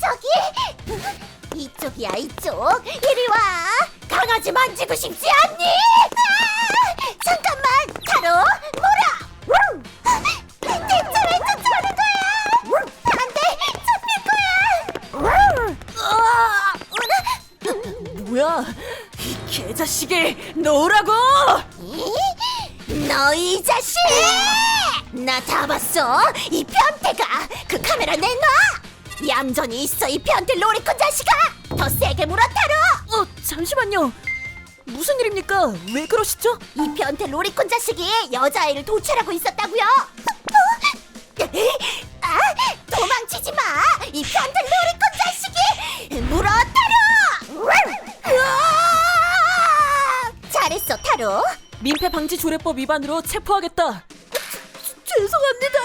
저기 이쪽이야 이쪽 이리 와 강아지 만지고 싶지 않니? 아, 잠깐만 타로 뭐라 대체 왜 쫓아오는 거야 안돼 잡힐 거야 아, 뭐야? 이 개자식이 놓으라고! 너이 자식! 나다 봤어. 이 변태가 그 카메라 내놔. 얌전히 있어 이 변태 로리콘 자식아. 더 세게 물어 타로. 어, 잠시만요. 무슨 일입니까? 왜 그러시죠? 이 변태 로리콘 자식이 여자아이를 도찰하고 있었다고요. 어? 아, 도망치지 마. 이 변태 로리콘 자식이 물어 타로. 으아! 잘했어 타로. 민폐 방지 조례법 위반으로 체포하겠다. 죄송합니다.